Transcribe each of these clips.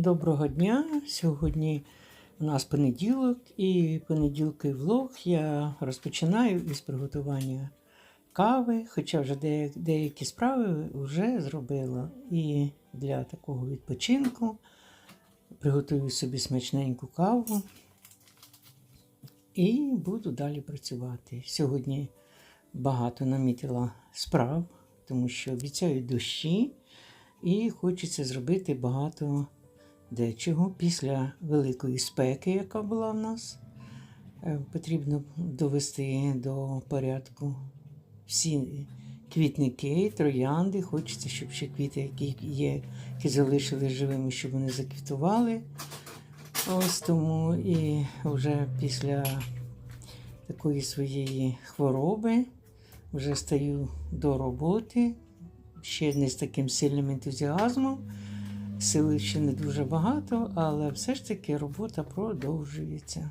Доброго дня! Сьогодні у нас понеділок і понеділки влог я розпочинаю із приготування кави, хоча вже деякі справи вже зробила. І для такого відпочинку приготую собі смачненьку каву і буду далі працювати. Сьогодні багато намітила справ, тому що обіцяють дощі, і хочеться зробити багато дечого після великої спеки, яка була в нас. е, Потрібно довести до порядку всі квітники, троянди. Хочеться, щоб ще квіти, які є, які залишили живими, щоб вони заквітували. Ось тому і вже після такої своєї хвороби вже стаю до роботи, ще не з таким сильним ентузіазмом. Сили ще не дуже багато, але все ж таки робота продовжується.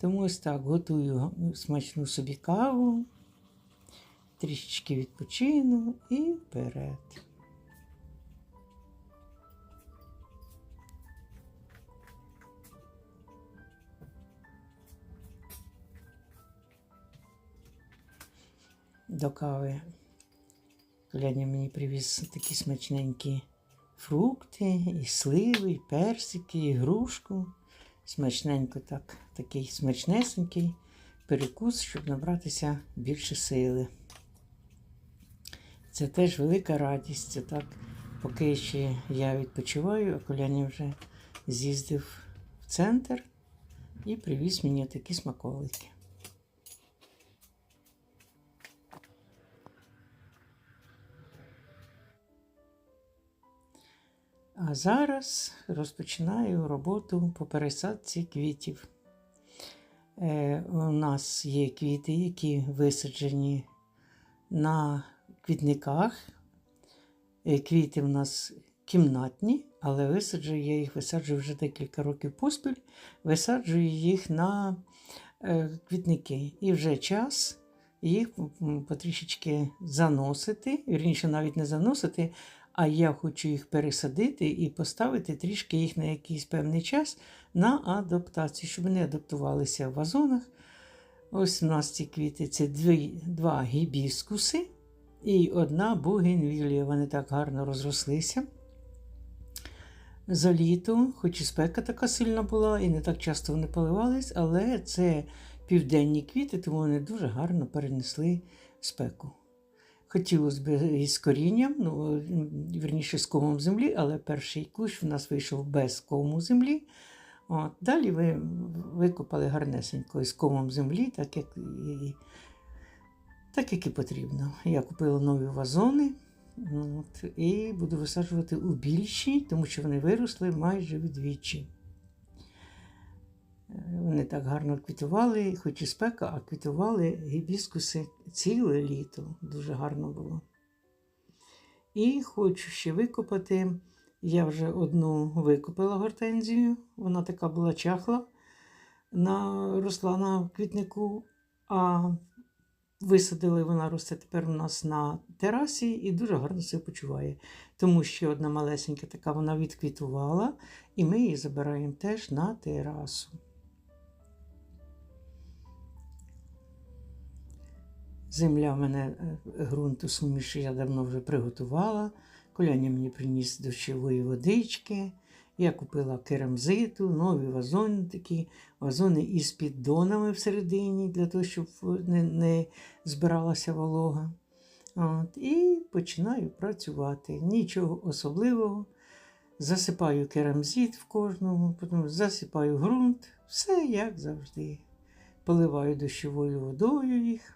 Тому ось так готую смачну собі каву, трішечки відпочину і вперед. До кави Коляня мені привіз такі смачненькі фрукти, і сливи, і персики, і грушку. Смачненько так, такий смачнесенький перекус, щоб набратися більше сили. Це теж велика радість. Це так, поки ще я відпочиваю, а Коляня вже з'їздив в центр і привіз мені такі смаколики. Зараз розпочинаю роботу по пересадці квітів. Е, у нас є квіти, які висаджені на квітниках. Е, квіти в нас кімнатні, але висаджую я їх висаджую вже декілька років поспіль, висаджую їх на е, квітники. І вже час їх потрішечки заносити, вірніше навіть не заносити, а я хочу їх пересадити і поставити трішки їх на якийсь певний час на адаптацію, щоб вони адаптувалися в вазонах. Ось у нас ці квіти це дві, два гібіскуси і одна бугенвілія. Вони так гарно розрослися. За літо, хоч і спека така сильна була, і не так часто вони поливались, але це південні квіти, тому вони дуже гарно перенесли спеку. Хотілося б із корінням, ну, вірніше з комом землі, але перший кущ в нас вийшов без кому землі. От. Далі ви викопали гарнесенько із комом землі, так як і, так, як і потрібно. Я купила нові вазони от, і буду висаджувати у більші, тому що вони виросли майже вдвічі. Вони так гарно квітували, хоч і спека, а квітували гібіскуси ціле літо. Дуже гарно було. І хочу ще викопати. Я вже одну викопала гортензію, вона така була чахла, на, росла на квітнику, а висадили, вона росте тепер у нас на терасі і дуже гарно себе почуває. Тому що одна малесенька така вона відквітувала, і ми її забираємо теж на терасу. Земля в мене е, ґрунту суміші я давно вже приготувала. Коляня мені приніс дощової водички. Я купила керамзиту, нові вазони такі, вазони із піддонами всередині, для того, щоб не, не збиралася волога. От, І починаю працювати. Нічого особливого. Засипаю керамзит в кожному, потім засипаю ґрунт, все як завжди. Поливаю дощовою водою їх.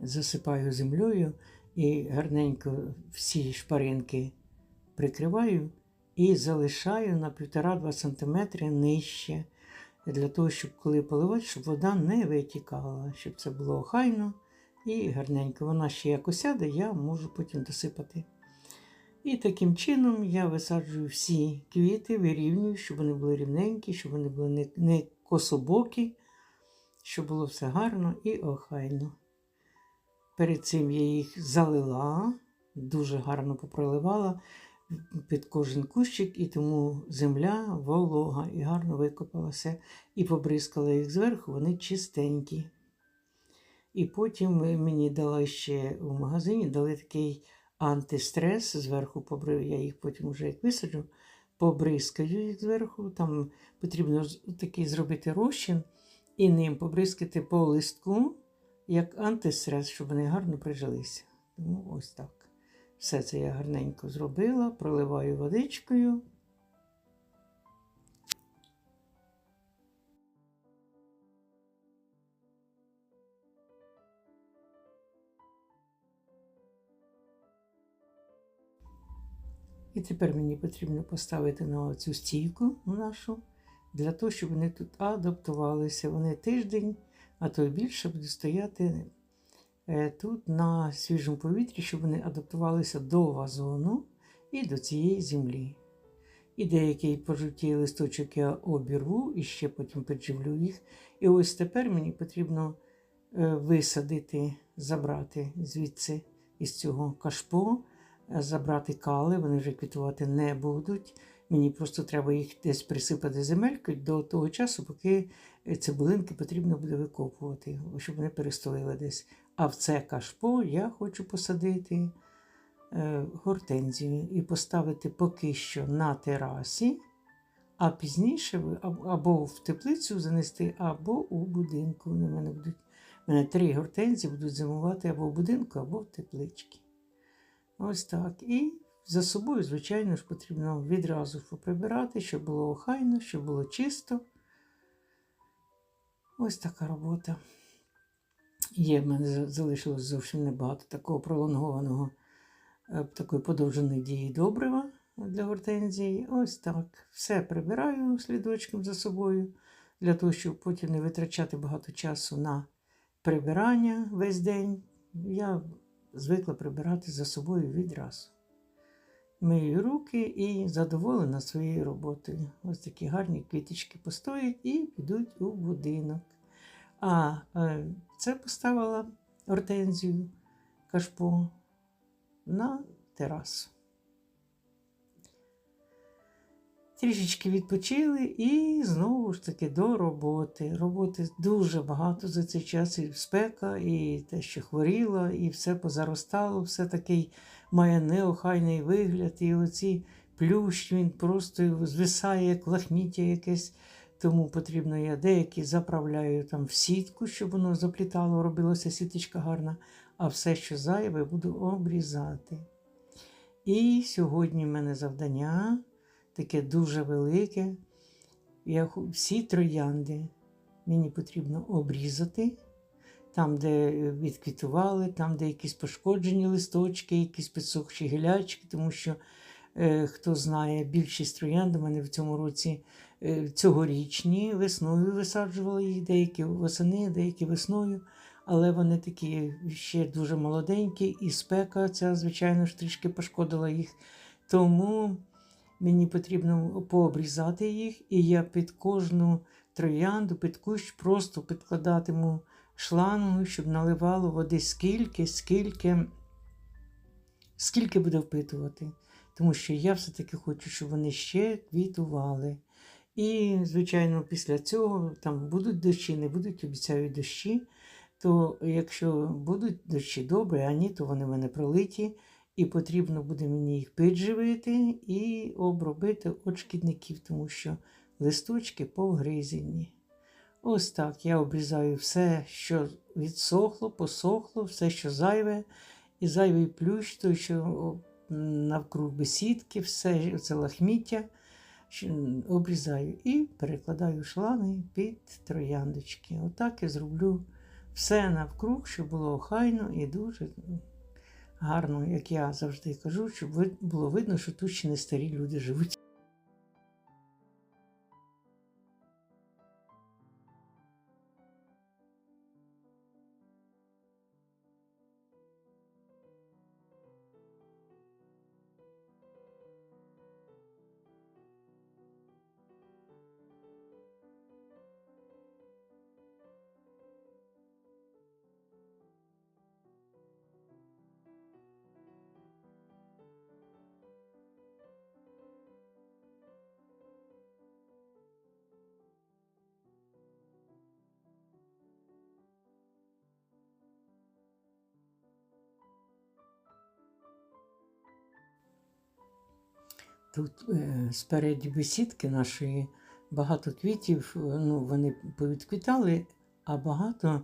Засипаю землею і гарненько всі шпаринки прикриваю і залишаю на 1,5-2 см нижче, для того, щоб коли поливати, щоб вода не витікала, щоб це було охайно І гарненько вона ще як осяде, я можу потім досипати. І таким чином я висаджую всі квіти, вирівнюю, щоб вони були рівненькі, щоб вони були не, кособокі, щоб було все гарно і охайно. Перед цим я їх залила, дуже гарно попроливала під кожен кущик, і тому земля волога і гарно викопалася. І побризкала їх зверху, вони чистенькі. І потім мені дали ще в магазині дали такий антистрес. Зверху побрив, я їх потім вже як висаджу, побризкаю їх зверху. Там потрібно такий зробити розчин і ним побризкати по листку, як антистрес, щоб вони гарно прижилися. Тому ось так. Все це я гарненько зробила, проливаю водичкою. І тепер мені потрібно поставити на цю стійку нашу, для того, щоб вони тут адаптувалися. Вони тиждень, а то більше будуть стояти е, тут на свіжому повітрі, щоб вони адаптувалися до вазону і до цієї землі. І деякий пожовтій листочок я обірву і ще потім підживлю їх. І ось тепер мені потрібно е, висадити, забрати звідси із цього кашпо забрати кали, вони вже квітувати не будуть. Мені просто треба їх десь присипати земелькою до того часу, поки цибулинки потрібно буде викопувати, щоб вони перестолили десь. А в це кашпо я хочу посадити е, гортензію і поставити поки що на терасі, а пізніше або в теплицю занести, або у будинку. Вони мене будуть. У мене три гортензії будуть зимувати або в будинку, або в тепличці. Ось так. І за собою, звичайно ж, потрібно відразу поприбирати, щоб було охайно, щоб було чисто. Ось така робота. Є, в мене залишилось зовсім небагато такого пролонгованого, е, такої подовженої дії добрива для гортензії. Ось так. Все прибираю слідочком за собою, для того, щоб потім не витрачати багато часу на прибирання весь день. Я звикла прибирати за собою відразу. Мию руки і задоволена своєю роботою. Ось такі гарні квіточки постоять і підуть у будинок. А е, це поставила ортензію кашпо на терасу. Трішечки відпочили і знову ж таки до роботи. Роботи дуже багато за цей час, і спека, і те, що хворіла, і все позаростало, все такий має неохайний вигляд. І оці плющ він просто звисає, як лахміття якесь. Тому потрібно я деякі заправляю там в сітку, щоб воно заплітало, робилася сіточка гарна, а все, що зайве, буду обрізати. І сьогодні в мене завдання таке дуже велике. Я, Всі троянди мені потрібно обрізати. Там, де відквітували, там, де якісь пошкоджені листочки, якісь підсохші гілячки, тому що, е, хто знає, більшість троянд у мене в цьому році е, цьогорічні весною висаджували їх, деякі восени, деякі весною, але вони такі ще дуже молоденькі, і спека ця, звичайно ж, трішки пошкодила їх. Тому Мені потрібно пообрізати їх, і я під кожну троянду, під кущ просто підкладатиму шлангу, щоб наливало води скільки, скільки, скільки буде впитувати. Тому що я все-таки хочу, щоб вони ще квітували. І, звичайно, після цього там будуть дощі, не будуть, обіцяю дощі. То якщо будуть дощі добре, а ні, то вони в мене пролиті. І потрібно буде мені їх підживити і обробити від шкідників, тому що листочки повгризені. Ось так я обрізаю все, що відсохло, посохло, все, що зайве, і зайвий плющ, той, що навкруг бесідки, все це лахміття обрізаю і перекладаю шлани під трояндочки. Отак я зроблю все навкруг, щоб було охайно і дуже гарно, як я завжди кажу, щоб було видно, що тут ще не старі люди живуть. Тут е, спереді бесідки нашої багато квітів, е, ну, вони повідквітали, а багато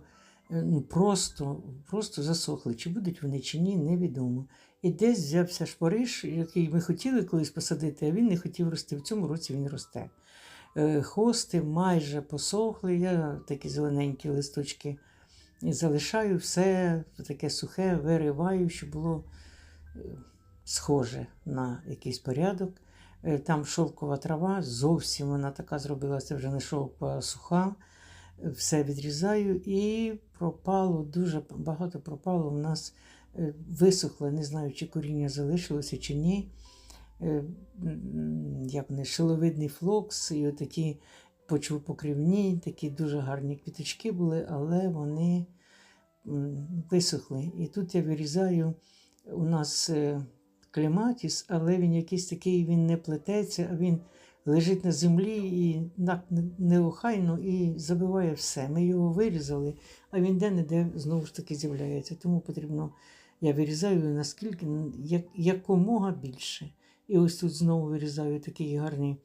е, ну, просто, просто засохли. Чи будуть вони, чи ні, невідомо. І десь взявся шпориш, який ми хотіли колись посадити, а він не хотів рости. В цьому році він росте. Хости майже посохли, я такі зелененькі листочки залишаю, все таке сухе, вириваю, щоб було схоже на якийсь порядок. Е, Там шовкова трава, зовсім вона така зробилася, вже не шовкова, а суха. Е, Все відрізаю і пропало, дуже багато пропало. У нас е, висохло, не знаю, чи коріння залишилося, чи ні. Е, Як вони, шиловидний флокс, і отакі почвопокривні, такі дуже гарні квіточки були, але вони висохли. І тут я вирізаю у нас клематіс, але він якийсь такий, він не плететься, а він лежить на землі і неохайно і забиває все. Ми його вирізали, а він де-не-де знову ж таки з'являється. Тому потрібно, я вирізаю наскільки як, якомога більше. І ось тут знову вирізаю такий гарні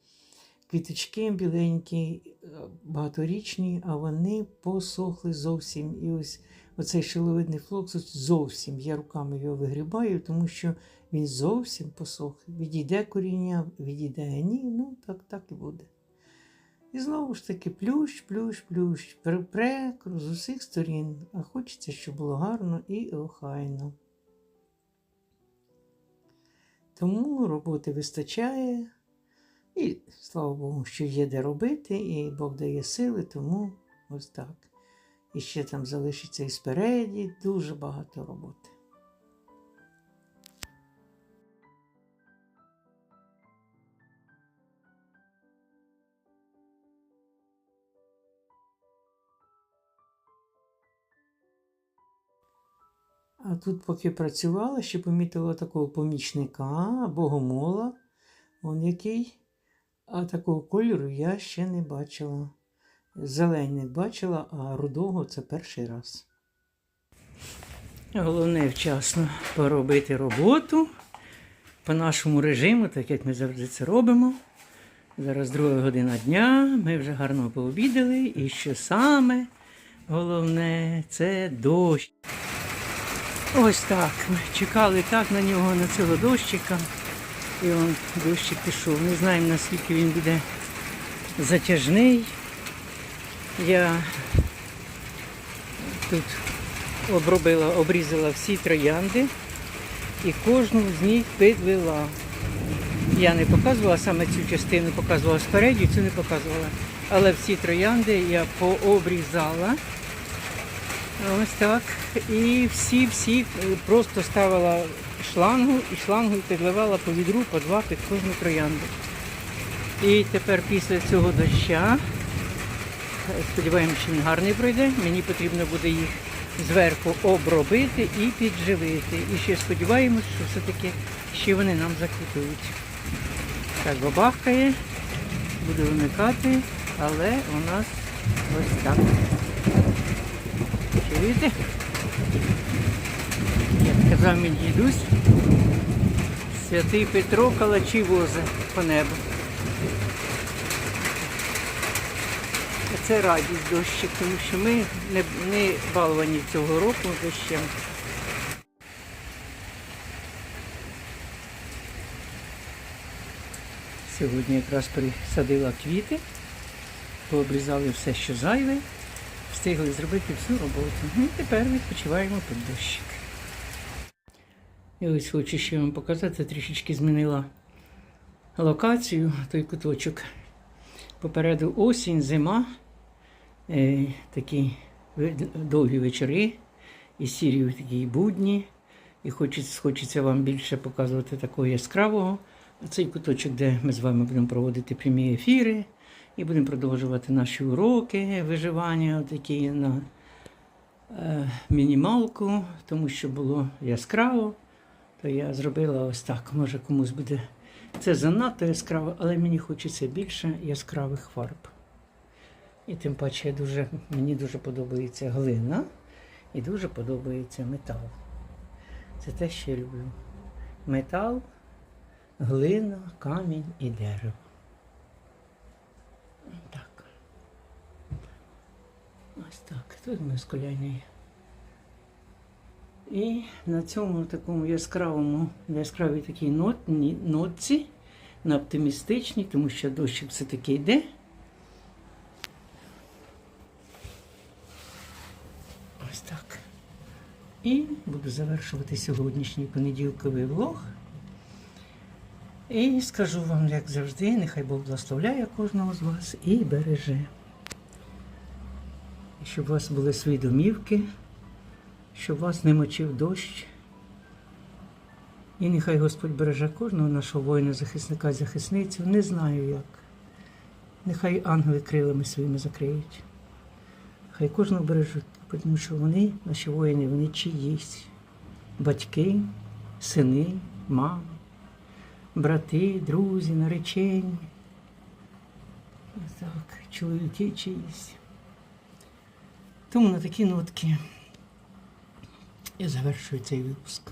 квіточки біленькі, е, багаторічні, а вони посохли зовсім. І ось оцей шиловидний флокс зовсім я руками його вигрібаю, тому що він зовсім посох. Відійде коріння, відійде ні, ну так, так і буде. І знову ж таки плющ, плющ, плющ, пре з усіх сторін, а хочеться, щоб було гарно і охайно. Тому роботи вистачає. І слава Богу, що є де робити, і Бог дає сили, тому ось так. І ще там залишиться і спереді дуже багато роботи. А тут, поки працювала, ще помітила такого помічника, богомола, он який. А такого кольору я ще не бачила. Зелений бачила, а рудого це перший раз. Головне вчасно поробити роботу по нашому режиму, так як ми завжди це робимо. Зараз друга година дня, ми вже гарно пообідали. І що саме головне це дощ. Ось так. Ми чекали так на нього, на цього дощика. І он дощик пішов. Не знаємо, наскільки він буде затяжний. Я тут обробила, обрізала всі троянди і кожну з них підвела. Я не показувала саме цю частину, показувала спереді, цю не показувала. Але всі троянди я пообрізала. Ось так. І всі-всі просто ставила шлангу і шлангу підливала по відру, по два під кожну троянду. І тепер після цього доща, сподіваємося, що він гарний пройде, мені потрібно буде їх зверху обробити і підживити. І ще сподіваємось, що все-таки ще вони нам заквітують. Так, бабахкає, буде вимикати, але у нас ось так. Чуєте? Як казав мій дідусь, святий Петро калачі возе по небу. Це радість дощик, тому що ми не, не баловані цього року дощем. Сьогодні якраз присадила квіти, пообрізали все, що зайве, встигли зробити всю роботу. Ну, І тепер відпочиваємо під дощик. І ось хочу ще вам показати, трішечки змінила локацію, той куточок. Попереду осінь, зима, е, такі довгі вечори, і сірі такі будні. І хочеться, хочеться вам більше показувати такого яскравого. А цей куточок, де ми з вами будемо проводити прямі ефіри і будемо продовжувати наші уроки виживання такі на е, мінімалку, тому що було яскраво, то я зробила ось так. Може комусь буде це занадто яскраво, але мені хочеться більше яскравих фарб. І тим паче дуже, мені дуже подобається глина і дуже подобається метал. Це те, що я люблю. Метал, глина, камінь і дерево. Так. Ось так. Тут ми з коляною. І на цьому такому яскравому, яскравій такій нот, нотці, на оптимістичній, тому що дощик все-таки йде. Ось так. І буду завершувати сьогоднішній понеділковий влог. І скажу вам, як завжди, нехай Бог благословляє кожного з вас і береже. І щоб у вас були свої домівки, щоб вас не мочив дощ. І нехай Господь береже кожного нашого воїна, захисника, захисницю. Не знаю як. Нехай ангели крилами своїми закриють. Хай кожного бережуть, тому що вони, наші воїни, вони чиїсь. Батьки, сини, мами, брати, друзі, наречені. Так, чоловіки чиїсь. Тому на такі нотки я завершую цей випуск.